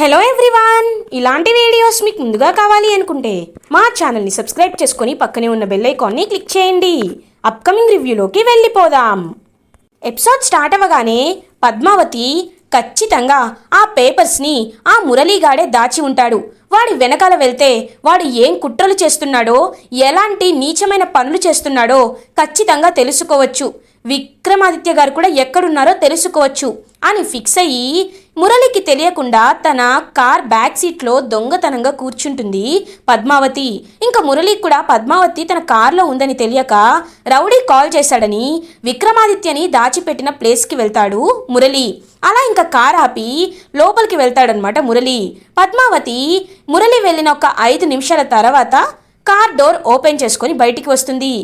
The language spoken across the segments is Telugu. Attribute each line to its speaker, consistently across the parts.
Speaker 1: హలో ఎవ్రీవాన్ ఇలాంటి వీడియోస్ మీకు ముందుగా కావాలి అనుకుంటే మా ఛానల్ని సబ్స్క్రైబ్ చేసుకొని పక్కనే ఉన్న బెల్ ఐకాన్ని క్లిక్ చేయండి. అప్కమింగ్ రివ్యూలోకి వెళ్ళిపోదాం. ఎపిసోడ్ స్టార్ట్ అవ్వగానే పద్మావతి ఖచ్చితంగా ఆ పేపర్స్ని ఆ మురళీగాడే దాచి ఉంటాడు. వాడి వెనకాల వెళ్తే వాడు ఏం కుట్రలు చేస్తున్నాడో ఎలాంటి నీచమైన పనులు చేస్తున్నాడో ఖచ్చితంగా తెలుసుకోవచ్చు. విక్రమాదిత్య గారు కూడా ఎక్కడున్నారో తెలుసుకోవచ్చు అని ఫిక్స్ అయ్యి మురళికి తెలియకుండా తన కార్ బ్యాక్ సీట్లో దొంగతనంగా కూర్చుంటుంది పద్మావతి. ఇంకా మురళి కూడా పద్మావతి తన కార్లో ఉందని తెలియక రౌడీ కాల్ చేశాడని విక్రమాదిత్యని దాచిపెట్టిన ప్లేస్కి వెళ్తాడు మురళి. అలా ఇంకా కార్ ఆపి లోపలికి వెళ్తాడనమాట మురళి. పద్మావతి మురళి వెళ్ళిన ఒక ఐదు నిమిషాల తర్వాత కార్ డోర్ ఓపెన్ చేసుకొని బయటికి వస్తుంది.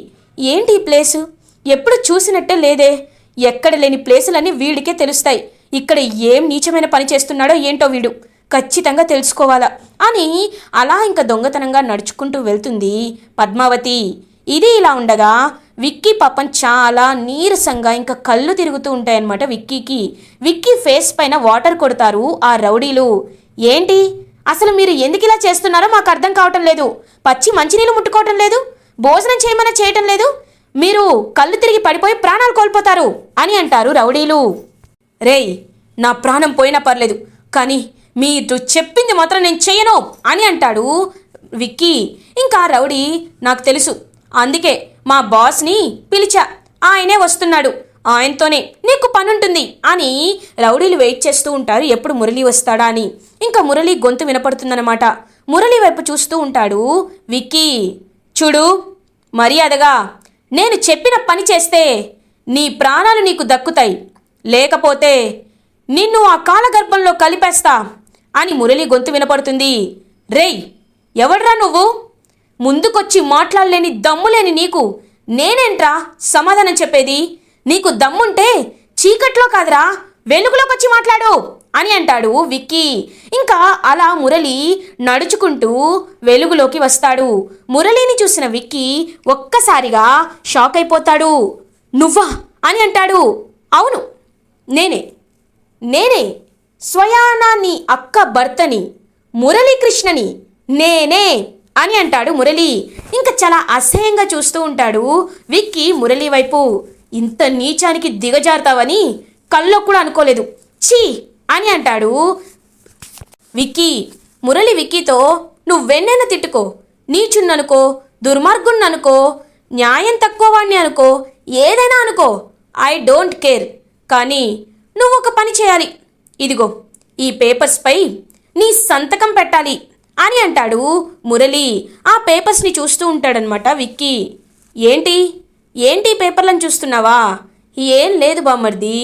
Speaker 1: ఏంటి ఈ ప్లేసు? ఎప్పుడు చూసినట్టే లేదే. ఎక్కడ లేని ప్లేసులన్నీ వీడికే తెలుస్తాయి. ఇక్కడ ఏం నీచమైన పని చేస్తున్నాడో ఏంటో వీడు. ఖచ్చితంగా తెలుసుకోవాలా. అని అలా ఇంకా దొంగతనంగా నడుచుకుంటూ వెళ్తుంది పద్మావతి. ఇది ఇలా ఉండగా విక్కీ పాపం చాలా నీరసంగా ఇంకా కళ్ళు తిరుగుతూ ఉంటాయన్నమాట విక్కీకి. విక్కీ ఫేస్ పైన వాటర్ కొడతారు ఆ రౌడీలు. ఏంటి? అసలు మీరు ఎందుకు ఇలా చేస్తున్నారో మాకు అర్థం కావటం లేదు. పచ్చి మంచినీళ్ళు ముట్టుకోవటం లేదు. భోజనం చేయమని చేయటం లేదు. మీరు కళ్ళు తిరిగి పడిపోయి ప్రాణాలు కోల్పోతారు అని అంటారు రౌడీలు. రేయ్ నా ప్రాణం పోయినా పర్లేదు కానీ మీరు చెప్పింది మాత్రం నేను చేయను అని అంటాడు విక్కీ. ఇంకా రౌడీ నాకు తెలుసు. అందుకే మా బాస్ని పిలిచా. ఆయనే వస్తున్నాడు. ఆయనతోనే నీకు పనుంటుంది అని రౌడీలు వెయిట్ చేస్తూ ఉంటారు ఎప్పుడు మురళి వస్తాడా అని. ఇంకా మురళి గొంతు వినపడుతుందన్నమాట. మురళి వైపు చూస్తూ ఉంటాడు విక్కీ. చూడు మర్యాదగా నేను చెప్పిన పని చేస్తే నీ ప్రాణాలు నీకు దక్కుతాయి. లేకపోతే నిన్ను ఆ కాలగర్భంలో కలిపేస్తా అని మురళి గొంతు వినపడుతుంది. రేయ్ ఎవడ్రా నువ్వు? ముందుకొచ్చి మాట్లాడలేని దమ్ములేని నీకు నేనేంట్రా సమాధానం చెప్పేది? నీకు దమ్ముంటే చీకట్లో కాదురా. వెనుకలోకి వచ్చి మాట్లాడు అని అంటాడు విక్కీ. ఇంకా అలా మురళి నడుచుకుంటూ వెలుగులోకి వస్తాడు. మురళిని చూసిన విక్కీ ఒక్కసారిగా షాక్ అయిపోతాడు. నువ్వా? అని అంటాడు. అవును నేనే. నేనే స్వయానా నీ అక్క భర్తని మురళీకృష్ణని నేనే అని అంటాడు మురళి. ఇంకా చాలా అసహ్యంగా చూస్తూ ఉంటాడు విక్కీ మురళి వైపు. ఇంత నీచానికి దిగజారుతావని కల్లో కూడా అనుకోలేదు. ఛీ! అని అంటాడు. విక్కీ మురళి విక్కీతో నువ్వెన్నైనా తిట్టుకో. నీచున్ననుకో దుర్మార్గున్ననుకో న్యాయం తక్కువ వాణ్ణి అనుకో ఏదైనా అనుకో. I don't care. కానీ నువ్వు ఒక పని చేయాలి. ఇదిగో ఈ పేపర్స్పై నీ సంతకం పెట్టాలి అని అంటాడు మురళి. ఆ పేపర్స్ని చూస్తూ ఉంటాడనమాట విక్కీ. ఏంటి? ఏంటి పేపర్లను చూస్తున్నావా? ఏం లేదు బామ్మర్ది.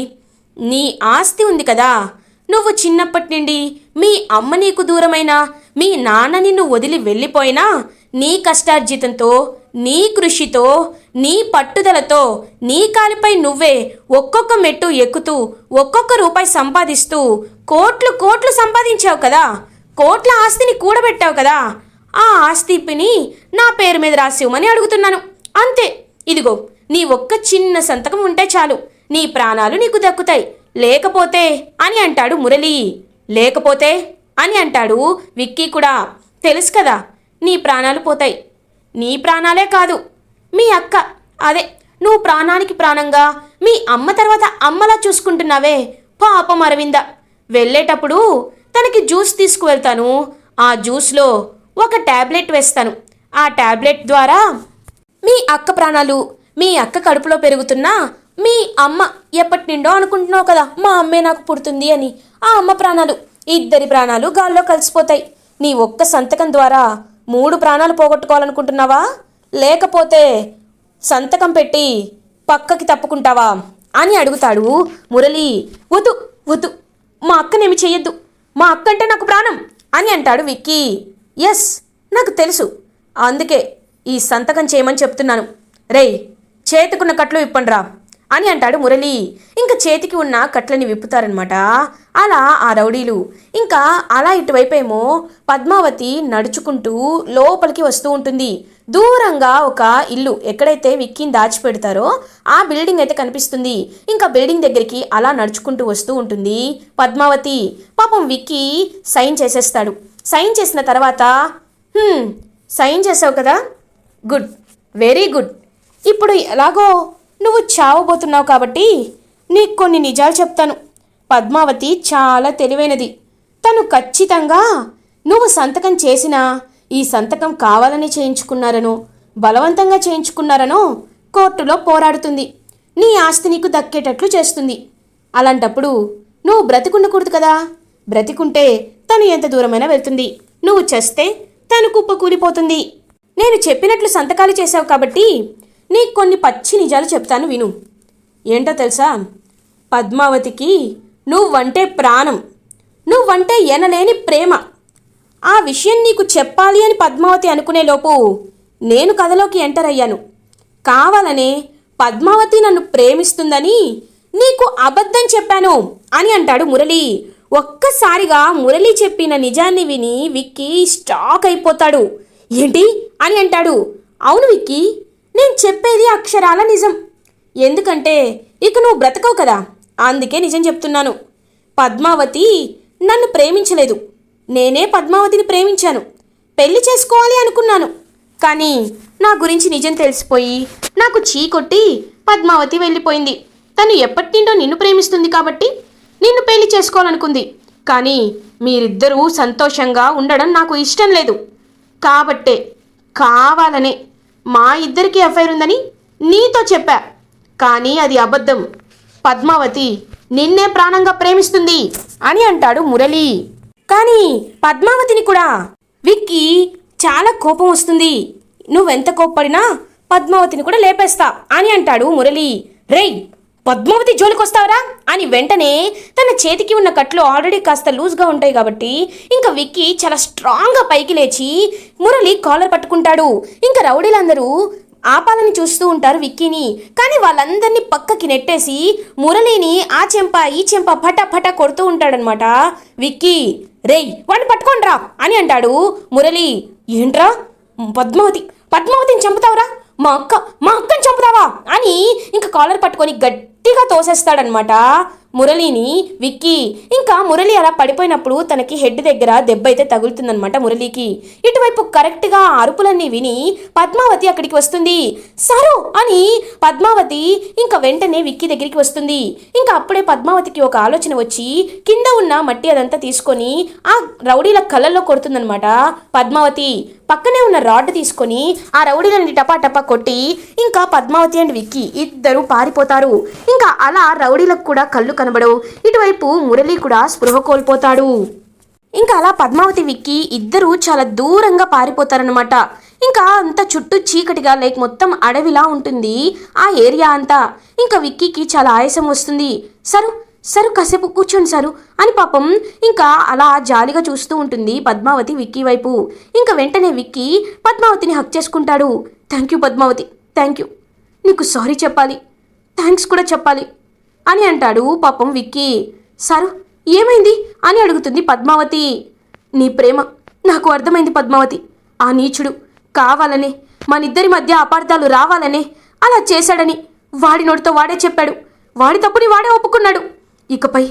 Speaker 1: నీ ఆస్తి ఉంది కదా. నువ్వు చిన్నప్పటి నుండి మీ అమ్మ నీకు దూరమైనా మీ నాన్న నిన్ను వదిలి వెళ్ళిపోయినా నీ కష్టార్జితంతో నీ కృషితో నీ పట్టుదలతో నీ కాలిపై నువ్వే ఒక్కొక్క మెట్టు ఎక్కుతూ ఒక్కొక్క రూపాయి సంపాదిస్తూ కోట్లు కోట్లు సంపాదించావు కదా. కోట్ల ఆస్తిని కూడబెట్టావు కదా. ఆ ఆస్తిని నా పేరు మీద రాసివ్వమని అడుగుతున్నాను. అంతే. ఇదిగో నీ ఒక్క చిన్న సంతకం ఉంటే చాలు. నీ ప్రాణాలు నీకు దక్కుతాయి. లేకపోతే అని అంటాడు మురళి. లేకపోతే అని అంటాడు విక్కీ కూడా. తెలుసు కదా నీ ప్రాణాలు పోతాయి. నీ ప్రాణాలే కాదు మీ అక్క. అదే నువ్వు ప్రాణానికి ప్రాణంగా మీ అమ్మ తర్వాత అమ్మలా చూసుకుంటున్నావే. పాపం అరవింద. వెళ్ళేటప్పుడు తనకి జ్యూస్ తీసుకువెళ్తాను. ఆ జ్యూస్లో ఒక ట్యాబ్లెట్ వేస్తాను. ఆ ట్యాబ్లెట్ ద్వారా మీ అక్క ప్రాణాలు మీ అక్క కడుపులో పెరుగుతున్నా మీ అమ్మ ఎప్పటి నిండో అనుకుంటున్నావు కదా మా అమ్మే నాకు పుడుతుంది అని. ఆ అమ్మ ప్రాణాలు ఇద్దరి ప్రాణాలు గాల్లో కలిసిపోతాయి. నీ ఒక్క సంతకం ద్వారా మూడు ప్రాణాలు పోగొట్టుకోవాలనుకుంటున్నావా? లేకపోతే సంతకం పెట్టి పక్కకి తప్పుకుంటావా అని అడుగుతాడు మురళి. వద్దు వద్దు. మా అక్కనేమి చెయ్యొద్దు. మా అక్క అంటే నాకు ప్రాణం అని అంటాడు విక్కీ. ఎస్ నాకు తెలుసు. అందుకే ఈ సంతకం చేయమని చెప్తున్నాను. రేయ్ చేతుకున్న కట్లు ఇప్పండ్రా. అని అంటాడు మురళి. ఇంకా చేతికి ఉన్న కట్లని విప్పుతారనమాట అలా ఆ రౌడీలు. ఇంకా అలా ఇటువైపేమో పద్మావతి నడుచుకుంటూ లోపలికి వస్తూ ఉంటుంది. దూరంగా ఒక ఇల్లు ఎక్కడైతే విక్కీని దాచిపెడతారో ఆ బిల్డింగ్ అయితే కనిపిస్తుంది. ఇంకా బిల్డింగ్ దగ్గరికి అలా నడుచుకుంటూ వస్తూ ఉంటుంది పద్మావతి. పాపం విక్కీ సైన్ చేసేస్తాడు. సైన్ చేసిన తర్వాత సైన్ చేసావు కదా? Good very good. ఇప్పుడు ఎలాగో నువ్వు చావబోతున్నావు కాబట్టి నీకు కొన్ని నిజాలు చెప్తాను. పద్మావతి చాలా తెలివైనది. తను ఖచ్చితంగా నువ్వు సంతకం చేసినా ఈ సంతకం కావాలని చేయించుకున్నారనో బలవంతంగా చేయించుకున్నారనో కోర్టులో పోరాడుతుంది. నీ ఆస్తి నీకు దక్కేటట్లు చేస్తుంది. అలాంటప్పుడు నువ్వు బ్రతికుండకూడదు కదా. బ్రతికుంటే తను ఎంత దూరమైనా వెళ్తుంది. నువ్వు చేస్తే తను కుప్ప కూలిపోతుంది నేను చెప్పినట్లు సంతకాలు చేశావు కాబట్టి నీకు కొన్ని పచ్చి నిజాలు చెప్తాను విను. ఏంటో తెలుసా? పద్మావతికి నువ్వంటే ప్రాణం. నువ్వంటే ఎనలేని ప్రేమ. ఆ విషయం నీకు చెప్పాలి అని పద్మావతి అనుకునేలోపు నేను కథలోకి ఎంటర్ అయ్యాను. కావాలనే పద్మావతి నన్ను ప్రేమిస్తుందని నీకు అబద్ధం చెప్పాను అని అంటాడు మురళి. ఒక్కసారిగా మురళి చెప్పిన నిజాన్ని విని విక్కీ స్టాక్ అయిపోతాడు. ఏంటి? అని అంటాడు. అవును విక్కీ నేను చెప్పేది అక్షరాల నిజం. ఎందుకంటే ఇక నువ్వు బ్రతకవు కదా. అందుకే నిజం చెప్తున్నాను. పద్మావతి నన్ను ప్రేమించలేదు. నేనే పద్మావతిని ప్రేమించాను. పెళ్ళి చేసుకోవాలి అనుకున్నాను. కానీ నా గురించి నిజం తెలిసిపోయి నాకు చీకొట్టి పద్మావతి వెళ్ళిపోయింది. తను ఎప్పటి నుండో నిన్ను ప్రేమిస్తుంది కాబట్టి నిన్ను పెళ్ళి చేసుకోవాలనుకుంది. కానీ మీరిద్దరూ సంతోషంగా ఉండడం నాకు ఇష్టం లేదు. కాబట్టే కావాలనే మా ఇద్దరికి ఎఫ్ఐఆర్ ఉందని నీతో చెప్పా. కానీ అది అబద్ధం. పద్మావతి నిన్నే ప్రాణంగా ప్రేమిస్తుంది అని అంటాడు మురళి. కానీ పద్మావతిని కూడా. విక్కి చాలా కోపం వస్తుంది. నువ్వెంత కోప్పడినా పద్మావతిని కూడా లేపేస్తా అని అంటాడు మురళి. రేయ్ పద్మావతి జోలికొస్తావరా? అని వెంటనే తన చేతికి ఉన్న కట్లు ఆల్రెడీ కాస్త లూజ్గా ఉంటాయి కాబట్టి ఇంకా విక్కీ చాలా స్ట్రాంగ్గా పైకి లేచి మురళి కాలర్ పట్టుకుంటాడు. ఇంకా రౌడీలందరూ ఆపాలని చూస్తూ ఉంటారు విక్కీని. కానీ వాళ్ళందరినీ పక్కకి నెట్టేసి మురళిని ఆ చెంప ఈ చెంప పట పట కొడుతూ ఉంటాడనమాట విక్కీ రేయ్ వాడిని పట్టుకోండిరా అని అంటాడు మురళి. ఏంట్రా? పద్మావతి పద్మావతిని చంపుతావురా? మా అక్క మా అక్కని చంపుతావా? అని ఇంకా కాలర్ పట్టుకొని గట్టిగా తోసేస్తాడనమాట. మురళిని విక్కీ ఇంకా మురళి అలా పడిపోయినప్పుడు తనకి హెడ్ దగ్గర దెబ్బ అయితే తగులుతుందనమాట మురళికి. ఇటువైపు కరెక్ట్గా అరుపులన్నీ విని పద్మావతి అక్కడికి వస్తుంది. సారు! అని పద్మావతి ఇంకా వెంటనే విక్కీ దగ్గరికి వస్తుంది. ఇంకా అప్పుడే పద్మావతికి ఒక ఆలోచన వచ్చి కింద ఉన్న మట్టి అదంతా తీసుకొని ఆ రౌడీల కళ్ళల్లో కొడుతుందనమాట. పద్మావతి పక్కనే ఉన్న రాడ్ తీసుకొని ఆ రౌడీలని టపా టపా కొట్టి ఇంకా పద్మావతి అండ్ విక్కీ ఇద్దరు పారిపోతారు. ఇంకా అలా రౌడీలకు కూడా కళ్ళు కనబడవు. ఇటువైపు మురళి కూడా స్పృహ కోల్పోతాడు. ఇంకా అలా పద్మావతి విక్కి ఇద్దరు చాలా దూరంగా పారిపోతారనమాట ఇంకా అంత చుట్టూ చీకటిగా లైక్ మొత్తం అడవిలా ఉంటుంది ఆ ఏరియా అంతా. ఇంకా విక్కీకి చాలా ఆయాసం వస్తుంది. సరే సరు కాసేపు కూర్చోండి సారు అని పాపం ఇంకా అలా జాలిగా చూస్తూ ఉంటుంది పద్మావతి విక్కీ వైపు. ఇంకా వెంటనే విక్కీ పద్మావతిని హక్ చేసుకుంటాడు. Thank you Padmavathi thank you. నీకు సారీ చెప్పాలి. థ్యాంక్స్ కూడా చెప్పాలి అని అంటాడు పాపం విక్కీ. సారు ఏమైంది? అని అడుగుతుంది పద్మావతి. నీ ప్రేమ నాకు అర్థమైంది పద్మావతి. ఆ నీచుడు కావాలనే మనిద్దరి మధ్య అపార్థాలు రావాలనే అలా చేశాడని వాడి నోటితో వాడే చెప్పాడు. వాడి తప్పుని వాడే ఒప్పుకున్నాడు. ఇకపై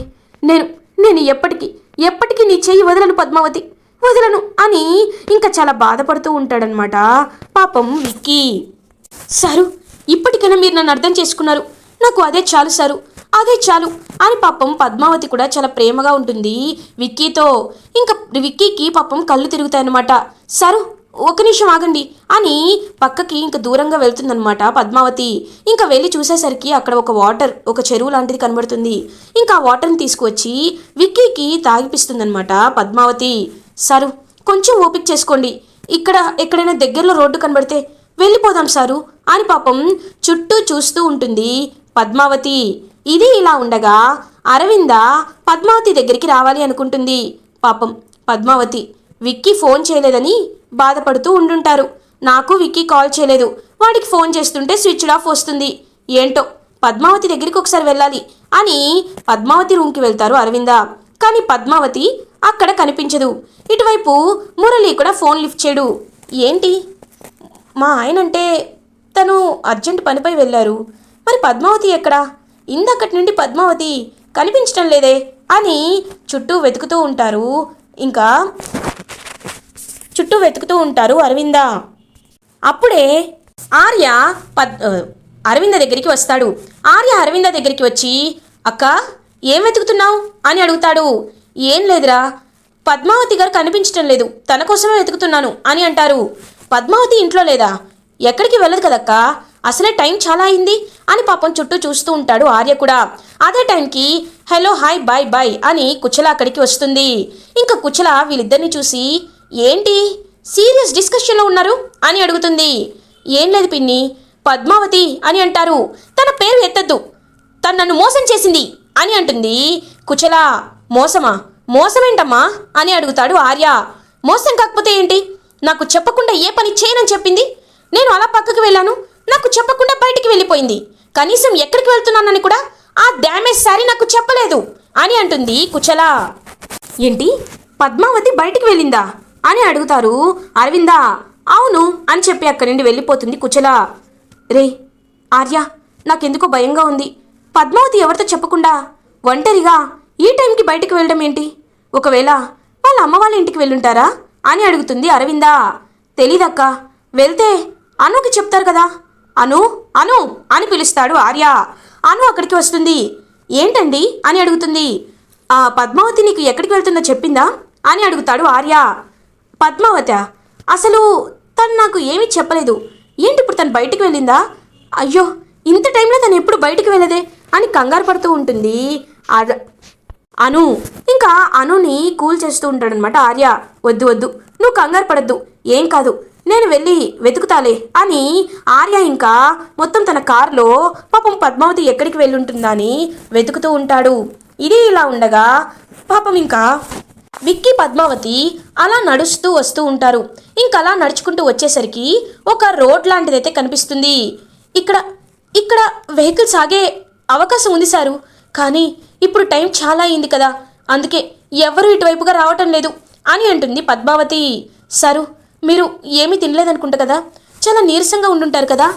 Speaker 1: నేను నేను ఎప్పటికీ ఎప్పటికీ నీ చెయ్యి వదలను పద్మావతి. వదలను అని ఇంకా చాలా బాధపడుతూ ఉంటాడనమాట పాపం విక్కీ. సారు ఇప్పటికైనా మీరు నన్ను అర్థం చేసుకున్నారు. నాకు అదే చాలు సారు అదే చాలు అని పాపం పద్మావతి కూడా చాలా ప్రేమగా ఉంటుంది విక్కీతో. ఇంకా విక్కీకి పాపం కళ్ళు తిరుగుతాయన్నమాట. సారు ఒక నిమిషం ఆగండి. అని పక్కకి ఇంకా దూరంగా వెళ్తుందనమాట పద్మావతి. ఇంకా వెళ్ళి చూసేసరికి అక్కడ ఒక వాటర్ ఒక చెరువు లాంటిది కనబడుతుంది. ఇంకా ఆ వాటర్ని తీసుకువచ్చి విక్కీకి తాగిపిస్తుందనమాట పద్మావతి. సారు కొంచెం ఓపిక చేసుకోండి. ఇక్కడ ఎక్కడైనా దగ్గరలో రోడ్డు కనబడితే వెళ్ళిపోదాం సారు అని పాపం చుట్టూ చూస్తూ ఉంటుంది పద్మావతి. ఇది ఇలా ఉండగా అరవింద పద్మావతి దగ్గరికి రావాలి అనుకుంటుంది. పాపం పద్మావతి విక్కీ ఫోన్ చేయలేదని బాధపడుతూ ఉండుంటారు. నాకు విక్కీ కాల్ చేయలేదు. వాడికి ఫోన్ చేస్తుంటే స్విచ్ ఆఫ్ వస్తుంది. ఏంటో? పద్మావతి దగ్గరికి ఒకసారి వెళ్ళాలి అని పద్మావతి రూమ్కి వెళ్తారు అరవింద. కానీ పద్మావతి అక్కడ కనిపించదు. ఇటువైపు మురళి కూడా ఫోన్ లిఫ్ట్ చేయడు. ఏంటి? మా ఆయన అంటే తను అర్జెంట్ పనిపై వెళ్ళారు. మరి పద్మావతి ఎక్కడా? ఇందక్కటి నుండి పద్మావతి కనిపించడం లేదే అని చుట్టూ వెతుకుతూ ఉంటారు. ఇంకా చుట్టూ వెతుకుతూ ఉంటారు అరవింద. అప్పుడే ఆర్య పద్ అరవింద దగ్గరికి వస్తాడు. ఆర్య అరవింద దగ్గరికి వచ్చి అక్క ఏం వెతుకుతున్నావు? అని అడుగుతాడు. ఏం లేదురా పద్మావతి గారు కనిపించడం లేదు. తన కోసమే వెతుకుతున్నాను అని అంటారు. పద్మావతి ఇంట్లో లేదా? ఎక్కడికి వెళ్ళదు కదక్క? అసలే టైం చాలా అయింది అని పాపం చుట్టూ చూస్తూ ఉంటాడు ఆర్య కూడా. అదే టైంకి హలో హాయ్ బాయ్ బాయ్ అని కుచల అక్కడికి వస్తుంది. ఇంకా కుచల వీళ్ళిద్దరిని చూసి ఏంటి? సీరియస్ డిస్కషన్లో ఉన్నారు? అని అడుగుతుంది. ఏం లేదు పిన్ని పద్మావతి అని అంటారు. తన పేరు ఎత్తద్దు. తను నన్ను మోసం చేసింది అని అంటుంది. కుచల మోసమా? మోసమేంటమ్మా? అని అడుగుతాడు ఆర్య. మోసం కాకపోతే ఏంటి? నాకు చెప్పకుండా ఏ పని చేయనని చెప్పింది? నేను అలా పక్కకి వెళ్ళాను. నాకు చెప్పకుండా బయటికి వెళ్ళిపోయింది. కనీసం ఎక్కడికి వెళ్తున్నానని కూడా ఆ డ్యామేజ్ శారీ నాకు చెప్పలేదు అని అంటుంది కుచల. ఏంటి? పద్మావతి బయటికి వెళ్ళిందా? అని అడుగుతారు. అరవిందా అవును అని చెప్పి అక్కడి నుండి వెళ్ళిపోతుంది కుచల. రే ఆర్య నాకెందుకో భయంగా ఉంది. పద్మావతి ఎవరితో చెప్పకుండా ఒంటరిగా ఈ టైంకి బయటికి వెళ్ళడం ఏంటి? ఒకవేళ వాళ్ళ అమ్మ వాళ్ళ ఇంటికి వెళ్ళుంటారా? అని అడుగుతుంది అరవిందా. తెలీదక్క వెళ్తే అనుకి చెప్తారు కదా. అను అను అని పిలుస్తాడు ఆర్య. అను అక్కడికి వస్తుంది. ఏంటండి? అని అడుగుతుంది. ఆ పద్మావతి నీకు ఎక్కడికి వెళ్తుందో చెప్పిందా? అని అడుగుతాడు ఆర్య. పద్మావత అసలు తను నాకు ఏమీ చెప్పలేదు. ఏంటి ఇప్పుడు తను బయటికి వెళ్ళిందా? అయ్యో ఇంత టైంలో తను ఎప్పుడు బయటికి వెళ్ళదే అని కంగారు పడుతూ ఉంటుంది అను. ఇంకా అనుని కూల్ చేస్తూ ఉంటాడనమాట ఆర్య. వద్దు వద్దు నువ్వు కంగారు పడద్దు ఏం కాదు నేను వెళ్ళి వెతుకుతాలే అని ఆర్య ఇంకా మొత్తం తన కారులో పాపం పద్మావతి ఎక్కడికి వెళ్ళుంటుందా అని వెతుకుతూ ఉంటాడు. ఇది ఇలా ఉండగా పాపం ఇంకా విక్కీ పద్మావతి అలా నడుస్తూ వస్తూ ఉంటారు. ఇంకా అలా నడుచుకుంటూ వచ్చేసరికి ఒక రోడ్ లాంటిదైతే కనిపిస్తుంది. ఇక్కడ ఇక్కడ వెహికల్స్ ఆగే అవకాశం ఉంది సారు. కానీ ఇప్పుడు టైం చాలా అయింది కదా. అందుకే ఎవరు ఇటువైపుగా రావటం లేదు అని అంటుంది పద్మావతి. సారు మీరు ఏమీ తినలేదనుకుంటా కదా? చాలా నీరసంగా ఉండుంటారు కదా?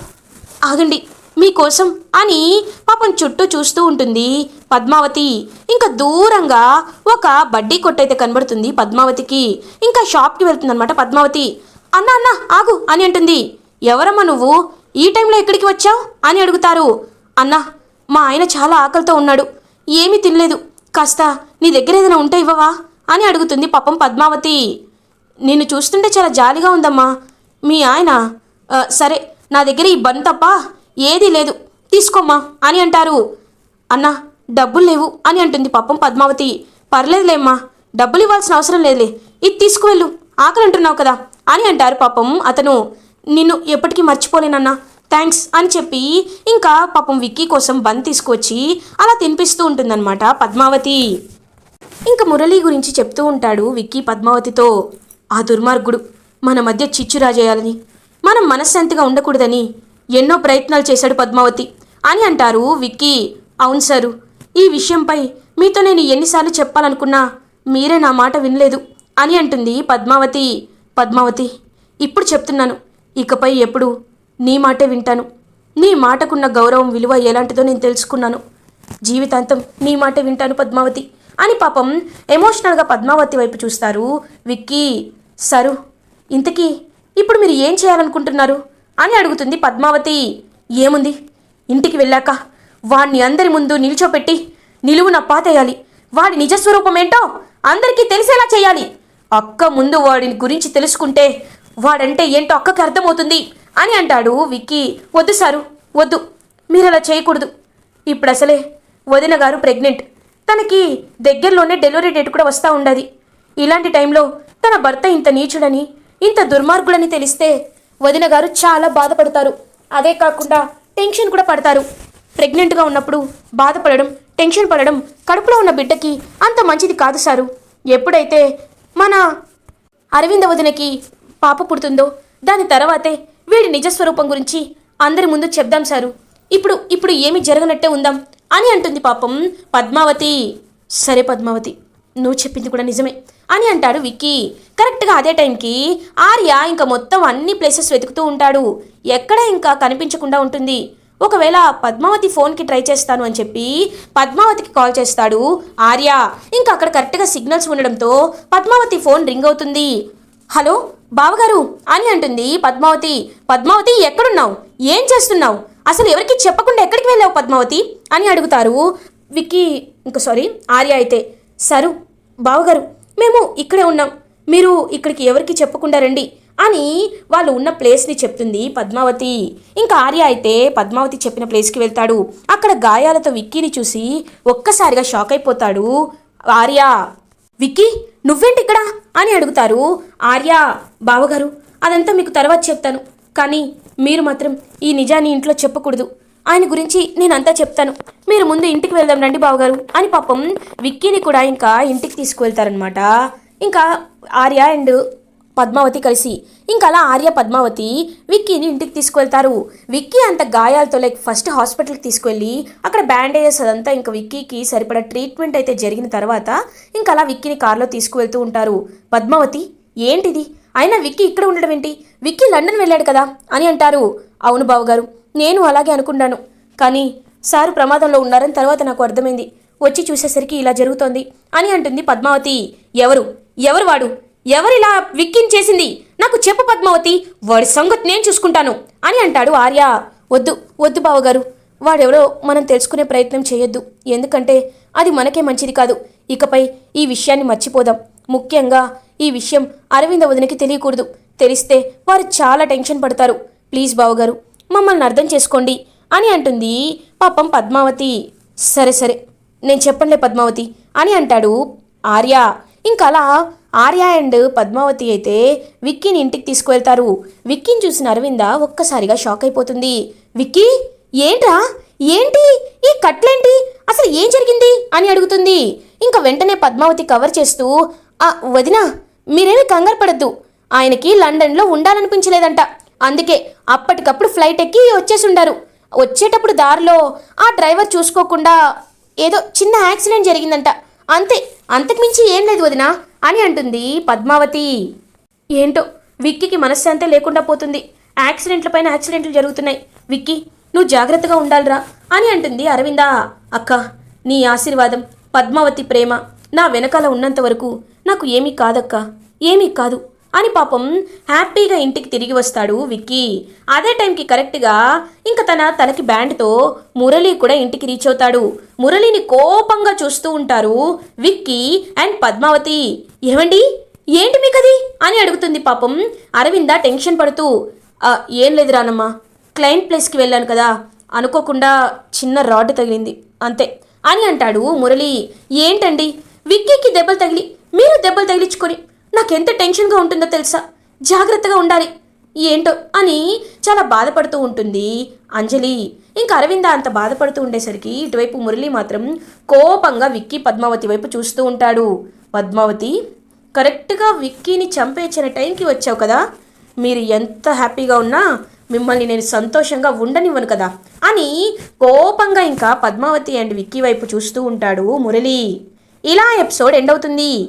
Speaker 1: ఆగండి. మీకోసం అని పాపం చుట్టూ చూస్తూ ఉంటుంది పద్మావతి. ఇంకా దూరంగా ఒక బడ్డీ కొట్టు అయితే కనబడుతుంది పద్మావతికి. ఇంకా షాప్కి వెళ్తుందనమాట పద్మావతి. అన్న అన్న ఆగు అని అంటుంది. ఎవరమ్మా నువ్వు? ఈ టైంలో ఎక్కడికి వచ్చావు? అని అడుగుతారు. అన్న మా ఆయన చాలా ఆకలితో ఉన్నాడు. ఏమీ తినలేదు. కాస్త నీ దగ్గర ఏదైనా ఉంటే ఇవ్వవా? అని అడుగుతుంది పాపం పద్మావతి. నిన్ను చూస్తుంటే చాలా జాలిగా ఉందమ్మా. మీ ఆయన సరే నా దగ్గర ఈ బన్ తప్ప ఏదీ లేదు. తీసుకోమ్మా అని అంటారు. అన్నా డబ్బులు లేవు అని అంటుంది పాపం పద్మావతి. పర్లేదులేమ్మా డబ్బులు ఇవ్వాల్సిన అవసరం లేదులే. ఇది తీసుకువెళ్ళు ఆకలి అంటున్నావు కదా అని అంటారు పాపం అతను. నిన్ను ఎప్పటికీ మర్చిపోలేనన్నా థ్యాంక్స్ అని చెప్పి ఇంకా పాపం విక్కీ కోసం బన్ తీసుకొచ్చి అలా తినిపిస్తూ ఉంటుందన్నమాట పద్మావతి. ఇంకా మురళి గురించి చెప్తూ ఉంటాడు విక్కీ పద్మావతితో. ఆ దుర్మార్గుడు మన మధ్య చిచ్చు రాజేయాలని మనం మనశ్శాంతిగా ఉండకూడదని ఎన్నో ప్రయత్నాలు చేశాడు పద్మావతి. అని అంటారు విక్కీ. అవును సారు. ఈ విషయంపై మీతో నేను ఎన్నిసార్లు చెప్పాలనుకున్నా మీరే నా మాట వినలేదు అని అంటుంది పద్మావతి. పద్మావతి ఇప్పుడు చెప్తున్నాను. ఇకపై ఎప్పుడు నీ మాటే వింటాను. నీ మాటకున్న గౌరవం విలువ ఎలాంటిదో నేను తెలుసుకున్నాను. జీవితాంతం నీ మాటే వింటాను పద్మావతి అని పాపం ఎమోషనల్గా పద్మావతి వైపు చూస్తారు విక్కీ. సరు ఇంతకీ ఇప్పుడు మీరు ఏం చేయాలనుకుంటున్నారు? అని అడుగుతుంది పద్మావతి. ఏముంది? ఇంటికి వెళ్ళాక వాడిని అందరి ముందు నిల్చోపెట్టి నిలువున పాతేయాలి. వాడి నిజస్వరూపమేంటో అందరికీ తెలిసేలా చేయాలి. అక్క ముందు వాడిని గురించి తెలుసుకుంటే వాడంటే ఏంటో అక్కకి అర్థమవుతుంది అని అంటాడు విక్కీ. వద్దు సారు వద్దు. మీరు అలా చేయకూడదు. ఇప్పుడు అసలే వదిన గారు ప్రెగ్నెంట్. తనకి దగ్గరలోనే డెలివరీ డేట్ కూడా వస్తూ ఉండదు. ఇలాంటి టైంలో తన భర్త ఇంత నీచుడని ఇంత దుర్మార్గుడని తెలిస్తే వదిన గారు చాలా బాధపడతారు. అదే కాకుండా టెన్షన్ కూడా పడతారు. ప్రెగ్నెంట్గా ఉన్నప్పుడు బాధపడడం టెన్షన్ పడడం కడుపులో ఉన్న బిడ్డకి అంత మంచిది కాదు సారు. ఎప్పుడైతే మన అరవింద వదినకి పాప పుడుతుందో దాని తర్వాతే వీడి నిజస్వరూపం గురించి అందరి ముందు చెప్దాం సారు. ఇప్పుడు ఇప్పుడు ఏమి జరగనట్టే ఉందాం అని అంటుంది పాపం పద్మావతి. సరే పద్మావతి. నువ్వు చెప్పింది కూడా నిజమే. అని అంటాడు విక్కీ. కరెక్ట్గా అదే టైంకి ఆర్య ఇంకా మొత్తం అన్ని ప్లేసెస్ వెతుకుతూ ఉంటాడు. ఎక్కడ ఇంకా కనిపించకుండా ఉంటుంది. ఒకవేళ పద్మావతి ఫోన్కి ట్రై చేస్తాను అని చెప్పి పద్మావతికి కాల్ చేస్తాడు ఆర్య. ఇంకా అక్కడ కరెక్ట్గా సిగ్నల్స్ ఉండడంతో పద్మావతి ఫోన్ రింగ్ అవుతుంది. హలో బావగారు అని అంటుంది పద్మావతి. పద్మావతి ఎక్కడున్నావు? ఏం చేస్తున్నావు? అసలు ఎవరికి చెప్పకుండా ఎక్కడికి వెళ్ళావు పద్మావతి? అని అడుగుతారు విక్కీ. ఇంకా సారీ ఆర్య అయితే. సరు బావగారు మేము ఇక్కడే ఉన్నాం. మీరు ఇక్కడికి ఎవరికి చెప్పకుండా రండి అని వాళ్ళు ఉన్న ప్లేస్ని చెప్తుంది పద్మావతి. ఇంకా ఆర్య అయితే పద్మావతి చెప్పిన ప్లేస్కి వెళ్తాడు. అక్కడ గాయాలతో విక్కీని చూసి ఒక్కసారిగా షాక్ అయిపోతాడు ఆర్య. విక్కీ నువ్వేంటి ఇక్కడ? అని అడుగుతారు ఆర్య. బావగారు అదంతా మీకు తర్వాత చెప్తాను. కానీ మీరు మాత్రం ఈ నిజాన్ని ఇంట్లో చెప్పకూడదు. ఆయన గురించి నేనంతా చెప్తాను. మీరు ముందు ఇంటికి వెళ్దాం రండి బావగారు. అని పాపం విక్కీని కూడా ఇంకా ఇంటికి తీసుకువెళ్తారనమాట ఇంకా ఆర్య అండ్ పద్మావతి కలిసి. ఇంకా అలా ఆర్య పద్మావతి విక్కీని ఇంటికి తీసుకువెళ్తారు. విక్కీ అంత గాయాలతో లైక్ ఫస్ట్ హాస్పిటల్కి తీసుకువెళ్ళి అక్కడ బ్యాండేజెస్ అదంతా ఇంకా విక్కీకి సరిపడా ట్రీట్మెంట్ అయితే జరిగిన తర్వాత ఇంకా అలా విక్కీని కార్లో తీసుకువెళ్తూ ఉంటారు. పద్మావతి ఏంటిది? అయినా విక్కీ ఇక్కడ ఉండడం ఏంటి? విక్కీ లండన్ వెళ్ళాడు కదా? అని అంటారు. అవును బావగారు. నేను అలాగే అనుకున్నాను. కానీ సారు ప్రమాదంలో ఉన్నారని తర్వాత నాకు అర్థమైంది. వచ్చి చూసేసరికి ఇలా జరుగుతోంది అని అంటుంది పద్మావతి. ఎవరు? ఎవరు వాడు? ఎవరిలా విక్కించేసింది నాకు చెప్పు పద్మావతి. వాడి సంగతి నేను చూసుకుంటాను అని అంటాడు ఆర్య. వద్దు వద్దు బావగారు. వాడెవరో మనం తెలుసుకునే ప్రయత్నం చేయొద్దు. ఎందుకంటే అది మనకే మంచిది కాదు. ఇకపై ఈ విషయాన్ని మర్చిపోదాం. ముఖ్యంగా ఈ విషయం అరవింద వదినకి తెలియకూడదు. తెలిస్తే వారు చాలా టెన్షన్ పడతారు. ప్లీజ్ బావగారు. మమ్మల్ని అర్థం చేసుకోండి అని అంటుంది పాపం పద్మావతి. సరే సరే నేను చెప్పండి పద్మావతి అని అంటాడు ఆర్య. ఇంకా అలా ఆర్య అండ్ పద్మావతి అయితే విక్కీని ఇంటికి తీసుకువెళ్తారు. విక్కీని చూసిన అరవింద ఒక్కసారిగా షాక్ అయిపోతుంది. విక్కీ ఏంట్రా? ఏంటి? ఈ కట్లేంటి? అసలు ఏం జరిగింది? అని అడుగుతుంది. ఇంకా వెంటనే పద్మావతి కవర్ చేస్తూ ఆ వదినా మీరేమి కంగారు పడద్దు. ఆయనకి లండన్లో ఉండాలనిపించలేదంట. అందుకే అప్పటికప్పుడు ఫ్లైట్ ఎక్కి వచ్చేసి ఉండారు వచ్చేటప్పుడు దారిలో ఆ డ్రైవర్ చూసుకోకుండా ఏదో చిన్న యాక్సిడెంట్ జరిగిందంట. అంతే అంతకుమించి ఏం లేదు వదినా అని అంటుంది పద్మావతి. ఏంటో విక్కీకి మనశ్శాంతే లేకుండా పోతుంది. యాక్సిడెంట్ల పైన యాక్సిడెంట్లు జరుగుతున్నాయి. విక్కీ నువ్వు జాగ్రత్తగా ఉండాలిరా అని అంటుంది అరవింద. అక్క నీ ఆశీర్వాదం పద్మావతి ప్రేమ నా వెనకాల ఉన్నంత వరకు నాకు ఏమీ కాదక్క ఏమీ కాదు. అని పాపం హ్యాపీగా ఇంటికి తిరిగి వస్తాడు విక్కీ. అదే టైంకి కరెక్ట్గా ఇంకా తన తనకి బ్యాండ్తో మురళి కూడా ఇంటికి రీచ్ అవుతాడు. మురళిని కోపంగా చూస్తూ ఉంటారు విక్కీ అండ్ పద్మావతి. ఏమండి? ఏంటి మీకది? అని అడుగుతుంది పాపం అరవింద టెన్షన్ పడుతూ. ఏం లేదు రానమ్మా. క్లయింట్ ప్లేస్కి వెళ్ళాను కదా. అనుకోకుండా చిన్న రాడ్ తగిలింది. అంతే అని అంటాడు మురళి. ఏంటండి? విక్కీకి దెబ్బలు తగిలి మీరు దెబ్బలు తగిలించుకొని నాకెంత టెన్షన్గా ఉంటుందో తెలుసా? జాగ్రత్తగా ఉండాలి. ఏంటో అని చాలా బాధపడుతూ ఉంటుంది అంజలి. ఇంకా అరవింద అంత బాధపడుతూ ఉండేసరికి ఇటువైపు మురళి మాత్రం కోపంగా విక్కీ పద్మావతి వైపు చూస్తూ ఉంటాడు. పద్మావతి కరెక్ట్గా విక్కీని చంపేసిన టైంకి వచ్చావు కదా? మీరు ఎంత హ్యాపీగా ఉన్నా మిమ్మల్ని నేను సంతోషంగా ఉండనివ్వను కదా? అని కోపంగా ఇంకా పద్మావతి అండ్ విక్కీ వైపు చూస్తూ ఉంటాడు మురళి. ఇలా ఎపిసోడ్ ఎండ్ అవుతుంది.